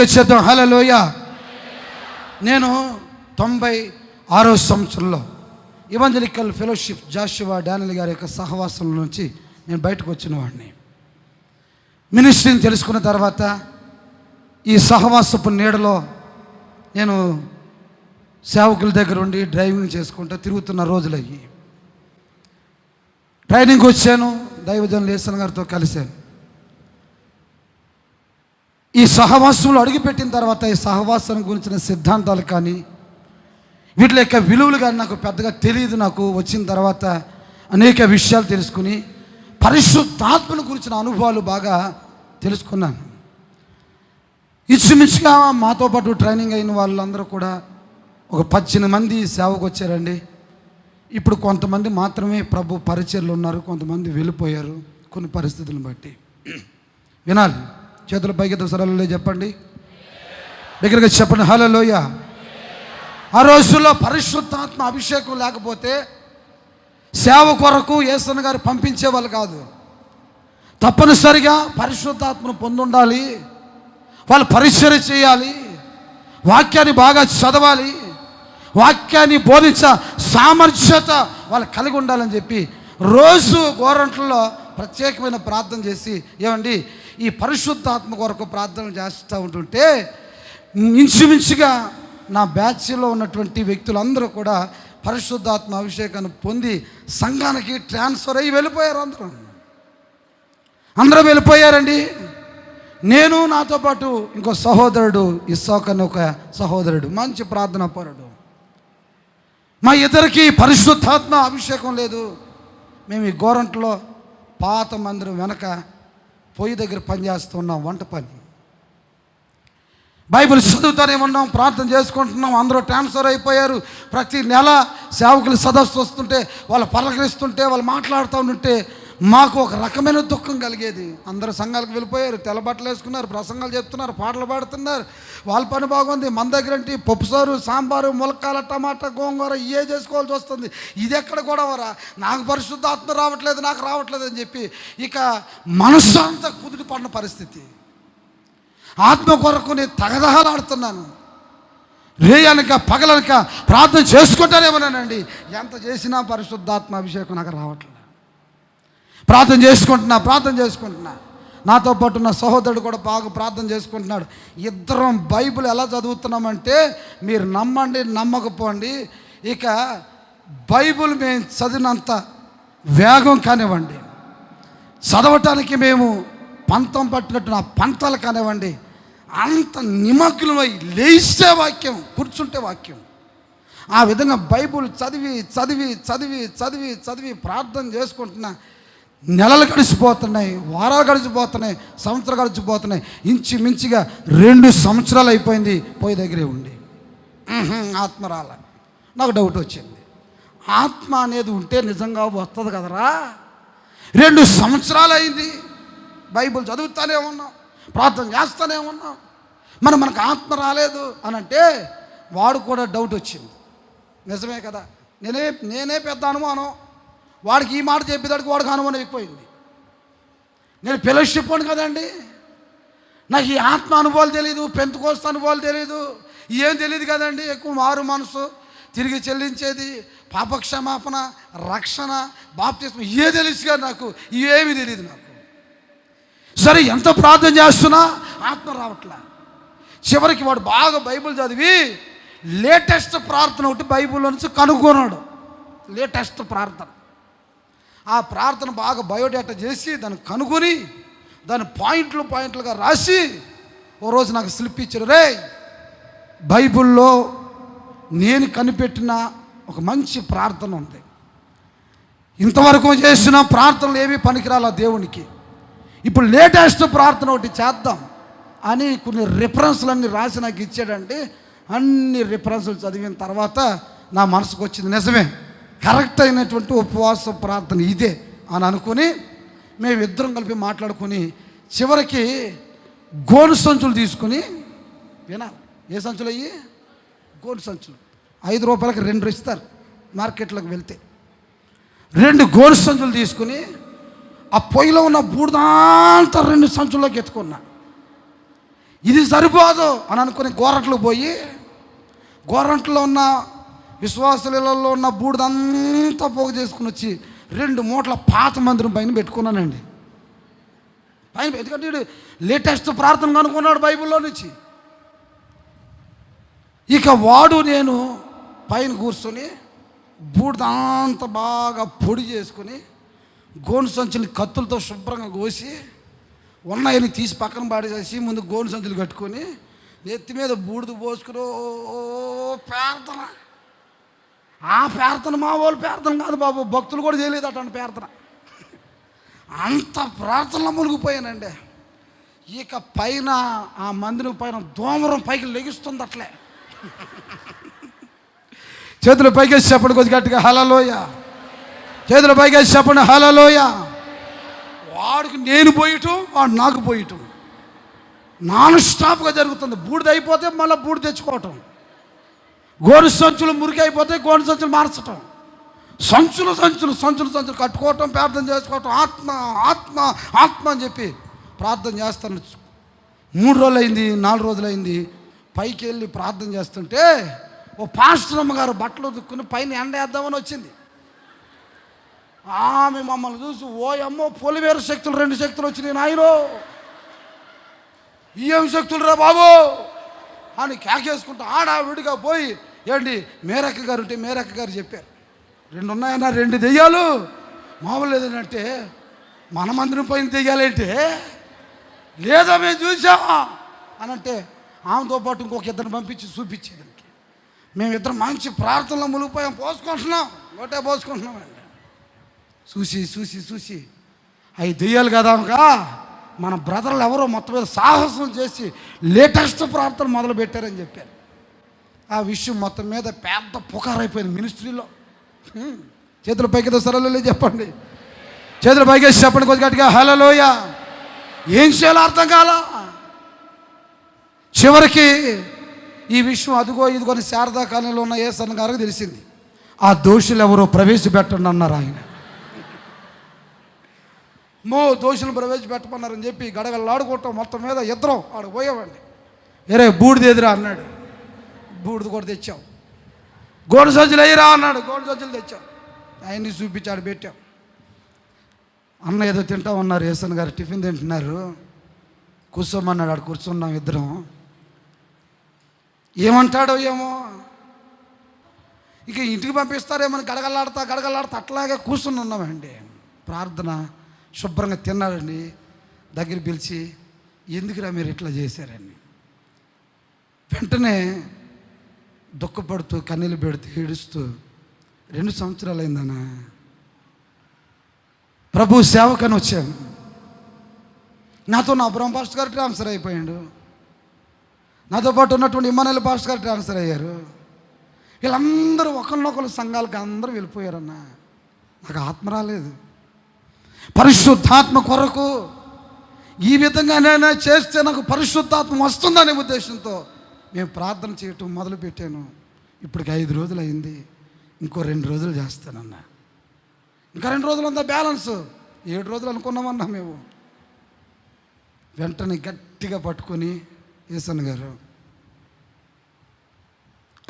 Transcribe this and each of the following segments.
గట్టిగా చేద్దాం. హలలోయ నేను తొంభై ఆరో సంవత్సరంలో ఇవాంజలికల్ ఫెలోషిప్ జాషువా డానిల్ గారి యొక్క సహవాసం నుంచి నేను బయటకు వచ్చిన వాడిని. మినిస్ట్రీని తెలుసుకున్న తర్వాత ఈ సహవాసపు నీడలో నేను సేవకుల దగ్గర ఉండి డ్రైవింగ్ చేసుకుంటూ తిరుగుతున్న రోజులయ్యి. ట్రైనింగ్ వచ్చాను. దైవజన్ లేసన్ గారితో కలిశాను. ఈ సహవాసంలో అడుగుపెట్టిన తర్వాత ఈ సహవాసం గురించిన సిద్ధాంతాలు కానీ వీటి యొక్క విలువలు కానీ నాకు పెద్దగా తెలియదు నాకు. వచ్చిన తర్వాత అనేక విషయాలు తెలుసుకుని పరిశుద్ధాత్మను గురించిన అనుభవాలు బాగా తెలుసుకున్నాను. ఇంచుమించుగా మాతో పాటు ట్రైనింగ్ అయిన వాళ్ళందరూ కూడా ఒక పద్దెనిమిది మంది సేవకు వచ్చారండి. ఇప్పుడు కొంతమంది మాత్రమే ప్రభు పరిచయలు ఉన్నారు కొంతమంది వెళ్ళిపోయారు కొన్ని పరిస్థితులను బట్టి. వినాలి. చేతుల పైకి సరళలో చెప్పండి. దగ్గరగా చెప్పండి. హలో లోయ ఆ రోజుల్లో పరిశుద్ధాత్మ అభిషేకం లేకపోతే సేవ కొరకు యేసన్న గారు పంపించేవాళ్ళు కాదు. తప్పనిసరిగా పరిశుద్ధాత్మను పొందుండాలి. వాళ్ళు పరిచయం చేయాలి. వాక్యాన్ని బాగా చదవాలి. వాక్యాన్ని బోధించ సామర్థ్యత వాళ్ళు కలిగి ఉండాలని చెప్పి రోజు గోరంట్లలో ప్రత్యేకమైన ప్రార్థన చేసి ఏమండి ఈ పరిశుద్ధాత్మ కొరకు ప్రార్థన చేస్తూ ఉంటుంటే ఇంచుమించుగా నా బ్యాచ్లో ఉన్నటువంటి వ్యక్తులందరూ కూడా పరిశుద్ధాత్మ అభిషేకాన్ని పొంది సంఘానికి ట్రాన్స్ఫర్ అయ్యి వెళ్ళిపోయారు అందరూ. అందరూ వెళ్ళిపోయారండి. నేను నాతో పాటు ఇంకో సహోదరుడు ఇస్సాక్ అని ఒక సహోదరుడు మంచి ప్రార్థన పరుడు. మా ఇద్దరికి పరిశుద్ధాత్మ అభిషేకం లేదు. మేము ఈ గోరంట్లో పాత మందిరం వెనక పొయ్యి దగ్గర పనిచేస్తున్నాం వంట పని. బైబిల్ చదువుతూనే ఉన్నాం ప్రార్థన చేసుకుంటున్నాం అందరూ ట్రాన్స్ఫర్ అయిపోయారు. ప్రతి నెల సేవకులు సదస్సు వస్తుంటే వాళ్ళు పలకరిస్తుంటే వాళ్ళు మాట్లాడుతూ ఉంటే మాకు ఒక రకమైన దుఃఖం కలిగేది. అందరూ సంఘాలకు వెళ్ళిపోయారు తెల్లబట్టలు వేసుకున్నారు ప్రసంగాలు చెప్తున్నారు పాటలు పాడుతున్నారు. వాళ్ళ పని బాగుంది మన దగ్గర ఏంటి? పప్పుసారు సాంబారు ములక్కాల టమాటా గోంగూర ఇవే చేసుకోవాల్సి వస్తుంది. ఇది ఎక్కడ గొడవరా? నాకు పరిశుద్ధాత్మ రావట్లేదు నాకు రావట్లేదు అని చెప్పి ఇక మనస్సు అంతా కుదిరి పడిన పరిస్థితి. ఆత్మ కొరకు నేను తగదహలాడుతున్నాను. రేయనక పగలనక ప్రార్థన చేసుకుంటానేమోనండి ఎంత చేసినా పరిశుద్ధాత్మ అభిషేకం నాకు రావట్లేదు. ప్రార్థన చేసుకుంటున్నా ప్రార్థన చేసుకుంటున్నా. నాతో పాటు ఉన్న సహోదరుడు కూడా బాగా ప్రార్థన చేసుకుంటున్నాడు. ఇద్దరం బైబిల్ ఎలా చదువుతున్నామంటే మీరు నమ్మండి నమ్మకపోండి ఇక బైబిల్ మేము చదివినంత వేగం కానివ్వండి. చదవటానికి మేము పంతం పట్టినట్టు నా పంతాలు కానివ్వండి. అంత నిమగ్నమై లేస్తే వాక్యం కూర్చుంటే వాక్యం. ఆ విధంగా బైబుల్ చదివి చదివి చదివి చదివి చదివి ప్రార్థన చేసుకుంటున్నా. నెలలు గడిచిపోతున్నాయి వారాలు గడిచిపోతున్నాయి సంవత్సరాలు గడిచిపోతున్నాయి. ఇంచుమించుగా రెండు సంవత్సరాలు అయిపోయింది పోయి దగ్గరే ఉండి. ఆత్మరాల. ఆత్మ నాకు డౌట్ వచ్చింది. ఆత్మ అనేది ఉంటే నిజంగా వస్తుంది కదరా? రెండు సంవత్సరాలు అయింది బైబిల్ చదువుతానే ఉన్నాం ప్రార్థన చేస్తూనే ఉన్నాం. మనం మనకు ఆత్మ రాలేదు అని అంటే వాడు కూడా డౌట్ వచ్చింది. నిజమే కదా? నేనే నేనే పెద్ద అనుమానం. వాడికి ఈ మాట చెప్పేదానికి వాడికి అనుమానం ఎక్కువైంది నేను ఫెలోషిప్ అని కదండి. నాకు ఈ ఆత్మ అనుభవాలు తెలియదు పెంతుకోస్త అనుభవాలు తెలియదు ఏం తెలియదు కదండి. ఎక్కువ మారు మనసు తిరిగి చెల్లించేది పాపక్షమాపణ రక్షణ బాప్తిస్మ ఏ తెలుసు కదా నాకు ఏమీ తెలియదు నాకు. సరే ఎంత ప్రార్థన చేస్తున్నా ఆత్మ రావట్లా. చివరికి వాడు బాగా బైబిల్ చదివి లేటెస్ట్ ప్రార్థన ఒకటి బైబిల్లో నుంచి కనుగొన్నాడు. లేటెస్ట్ ప్రార్థన. ఆ ప్రార్థన బాగా బయోడేటా చేసి దాన్ని కనుగొని దాని పాయింట్లు పాయింట్లుగా రాసి ఓ రోజు నాకు స్లిప్ ఇచ్చాడు రే బైబిల్లో నేను కనిపెట్టిన ఒక మంచి ప్రార్థన ఉంది. ఇంతవరకు చేసిన ప్రార్థనలు ఏమీ పనికిరాల దేవునికి. ఇప్పుడు లేటెస్ట్ ప్రార్థన ఒకటి చేద్దాం అని కొన్ని రిఫరెన్స్లన్నీ రాసి నాకు ఇచ్చాడంటే అన్ని రిఫరెన్స్లు చదివిన తర్వాత నా మనసుకు వచ్చింది నిజమే. కరెక్ట్ అయినటువంటి ఉపవాస ప్రార్థన ఇదే అని అనుకుని మేమిద్దరం కలిపి మాట్లాడుకుని చివరికి గోను సంచులు తీసుకుని వినాలి. ఏ సంచులు అయ్యి? గోను సంచులు. ఐదు రూపాయలకి రెండు ఇస్తారు మార్కెట్లోకి వెళ్తే. రెండు గోను సంచులు తీసుకుని ఆ పొయ్యిలో ఉన్న బూడిదంతా రెండు సంచుల్లోకి ఎత్తుకున్నా. ఇది సరిపోదు అని అనుకుని గోరంట్లు పోయి గోరంట్లో ఉన్న విశ్వాసులలో ఉన్న బూడిదంతా పోగు చేసుకుని వచ్చి రెండు మూటల పాత మందిరం పైన పెట్టుకున్నానండి. పైన ఎందుకంటే లేటెస్ట్ ప్రార్థన కనుక్కున్నాడు బైబిల్లో నుంచి. ఇక వాడు నేను పైన కూర్చొని బూడిదంతా బాగా పొడి చేసుకుని గోను సంచులు కత్తులతో శుభ్రంగా కోసి ఉన్నాయని తీసి పక్కన పాడేసేసి ముందు గోను సంచులు కట్టుకొని నెత్తి మీద బూడిద పోసుకుని ఓ ప్రార్థన. ఆ ప్రార్థన మా వాళ్ళు ప్రార్థన కాదు బాబు భక్తులు కూడా చేయలేదు అటువంటి ప్రార్థన. అంత ప్రార్థనలో మునిగిపోయానండి. ఇక పైన ఆ మందిరం పైన దోమరం పైకి లెగిస్తుంది అట్లే. చేతులు పైకేసి చెప్పండి కొద్ది గట్టిగా హలలోయ చేతులు పైకేసి చెప్పండి హలలోయ వాడికి నేను పోయటం వాడు నాకు పోయటం. నాన్ స్టాప్గా జరుగుతుంది. బూడిద అయిపోతే మళ్ళీ బూడిద తెచ్చుకోవటం. గోరు సంచులు మురికి అయిపోతే గోరు సంచులు మార్చటం. సంచులు సంచులు సంచులు సంచులు కట్టుకోవటం ప్రార్థన చేసుకోవటం ఆత్మ ఆత్మ ఆత్మ అని చెప్పి ప్రార్థన చేస్తాను. మూడు రోజులు అయింది నాలుగు రోజులు అయింది పైకి వెళ్ళి ప్రార్థన చేస్తుంటే ఓ పాశ్రమ్మ గారు బట్టలు దుక్కుని పైన ఎండ వేద్దామని వచ్చింది. ఆమె మమ్మల్ని చూసి ఓ అమ్మో పొలివేరు శక్తులు రెండు శక్తులు వచ్చినాయి నాయనో. ఏం శక్తులు రా బాబు? అని కేకేసుకుంటూ ఆడావిడిగా పోయి ఏంటి మేరక్క గారు ఉంటే మేరక్క గారు చెప్పారు. రెండు ఉన్నాయన్నా రెండు దెయ్యాలు. మామూలు ఏదంటే మన మందిరం పైన దెయ్యాలంటే? లేదా మేము చూసామా అని అంటే ఆమెతో పాటు ఇంకొక ఇద్దరిని పంపించి చూపించేదానికి మేమిద్దరం మంచి ప్రార్థనలో మునిగిపోయాం పోసుకుంటున్నాం. ఒకటే పోసుకుంటున్నామండి చూసి చూసి చూసి. అవి దెయ్యాలు కదా మన బ్రదర్లు ఎవరో మొత్తం మీద సాహసం చేసి లేటెస్ట్ ప్రార్థన మొదలు పెట్టారని చెప్పారు. ఆ విషయం మొత్తం మీద పెద్ద పుకారైపోయింది మినిస్ట్రీలో. చేతులు పైకి సరళలే చెప్పండి. చేతులు పైకి చెప్పండి కొద్ది గట్టిగా. హలలోయ ఏం చేయాలో అర్థం కాల? చివరికి ఈ విషయం అదిగో ఇదిగోని శారదా కాలనీలో ఉన్న ఏ సన్న గారికి తెలిసింది. ఆ దోషులు ఎవరో ప్రవేశపెట్టండి అన్నారు ఆయన. మో దోషులు ప్రవేశపెట్టమన్నారని చెప్పి గడగలాడుకోవటం మొత్తం మీద ఇద్దరం ఆడ పోయేవాడిని. ఎరే బూడిదెదిరా అన్నాడు. బూడిద కూడా తెచ్చావు. గోడు సజ్జులు అయ్యిరా అన్నాడు. గోడు సజ్జులు తెచ్చావు. ఆయన్ని చూపించాడు పెట్టాం అన్న ఏదో తింటా ఉన్నారు ఏసన్ గారు టిఫిన్ తింటున్నారు. కూర్చోమన్నాడు ఆడు కూర్చున్నాం ఇద్దరం. ఏమంటాడో ఏమో. ఇక ఇంటికి పంపిస్తారేమని గడగలాడతా గడగలాడతా అట్లాగే కూర్చుని ఉన్నామండి. ప్రార్థన శుభ్రంగా తిన్నాడండి. దగ్గర పిలిచి ఎందుకురా మీరు ఇట్లా చేశారని? వెంటనే దుఃఖపడుతూ కన్నీళ్ళు పెడుతూ ఏడుస్తూ రెండు సంవత్సరాలు అయిందనా ప్రభు సేవకని వచ్చాను నాతో నా అబ్రహం పాస్టర్ గారు ట్రాన్స్ఫర్ అయిపోయాడు. నాతో పాటు ఉన్నటువంటి ఇమ్మనల్ పాస్టర్ గారు ట్రాన్స్ఫర్ అయ్యారు. వీళ్ళందరూ ఒకరినొకరు సంఘాలకు అందరూ వెళ్ళిపోయారన్న. నాకు ఆత్మ రాలేదు. పరిశుద్ధాత్మ కొరకు ఈ విధంగా నేను చేస్తే నాకు పరిశుద్ధాత్మ వస్తుందనే ఉద్దేశంతో మేము ప్రార్థన చేయటం మొదలుపెట్టాను. ఇప్పటికి ఐదు రోజులు అయింది ఇంకో రెండు రోజులు చేస్తానన్నా. ఇంకా రెండు రోజులు ఉందా బ్యాలెన్స్? ఏడు రోజులు అనుకున్నామన్నా మేము. వెంటనే గట్టిగా పట్టుకొని ఏసన్ గారు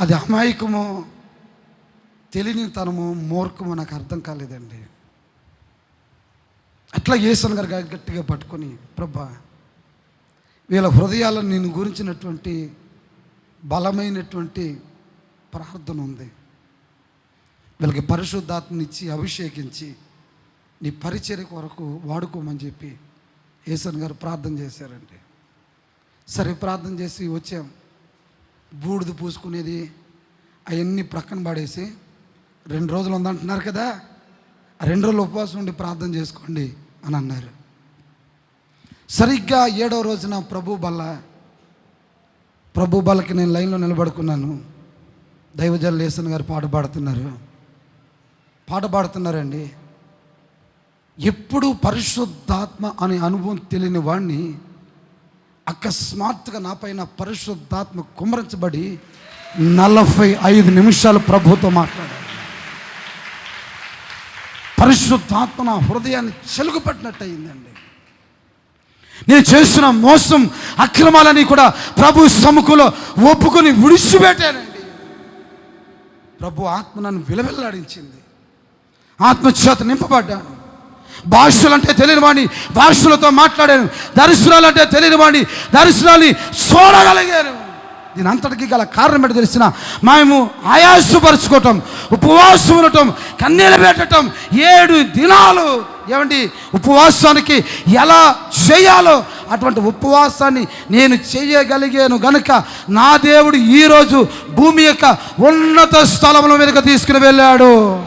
అది అమాయకమో తెలియని తనము మూర్ఖమో నాకు అర్థం కాలేదండి. అట్లా ఏసన్ గారు గట్టిగా పట్టుకొని ప్రభా వీళ్ళ హృదయాలను నేను గురించినటువంటి బలమైనటువంటి ప్రార్థన ఉంది. వీళ్ళకి పరిశుద్ధాత్మనిచ్చి అభిషేకించి నీ పరిచర్య కొరకు వాడుకోమని చెప్పి ఏసన్ గారు ప్రార్థన చేశారండి. సరే ప్రార్థన చేసి వచ్చాం. బూడిద పూసుకునేది అవన్నీ ప్రక్కన పడేసి రెండు రోజులు ఉందంటున్నారు కదా రెండు రోజులు ఉపవాసం ఉండి ప్రార్థన చేసుకోండి అని అన్నారు. సరిగ్గా ఏడో రోజున ప్రభు బల్ల ప్రభు బలకి నేను లైన్లో నిలబడుకున్నాను. దైవజల్ లేసన్ గారు పాట పాడుతున్నారు. పాట పాడుతున్నారండి. ఎప్పుడు పరిశుద్ధాత్మ అనే అనుభవం తెలియని వాడిని అకస్మాత్తుగా నాపైన పరిశుద్ధాత్మ కుమరించబడి నలభై ఐదు నిమిషాలు ప్రభుతో మాట్లాడారు పరిశుద్ధాత్మ నా హృదయాన్ని చెలుగుపట్టినట్టు అయిందండి నేను చేస్తున్న మోసం అక్రమాలని కూడా ప్రభు సముఖంలో ఒప్పుకొని విడిచిపెట్టానండి. ప్రభు ఆత్మ నన్ను విలవిల్లాడించింది. ఆత్మచేత నింపబడ్డాను. భాషలంటే తెలియని వాడిని భాషలతో మాట్లాడాను. దర్శనాలంటే తెలియని వాడిని దర్శనాన్ని చూడగలిగాను. దీని అంతటికి గల కారణం ఏంటో తెలిసిన మేము ఆయాసపరచుకోవటం ఉపవాసం ఉండటం కన్నీళ్ళు పెట్టడం ఏడు దినాలు. ఏమండి? ఉపవాసానికి ఎలా చేయాలో అటువంటి ఉపవాసాన్ని నేను చేయగలిగాను గనుక నా దేవుడు ఈరోజు భూమి యొక్క ఉన్నత స్థలముల మీదకి తీసుకుని వెళ్ళాడు.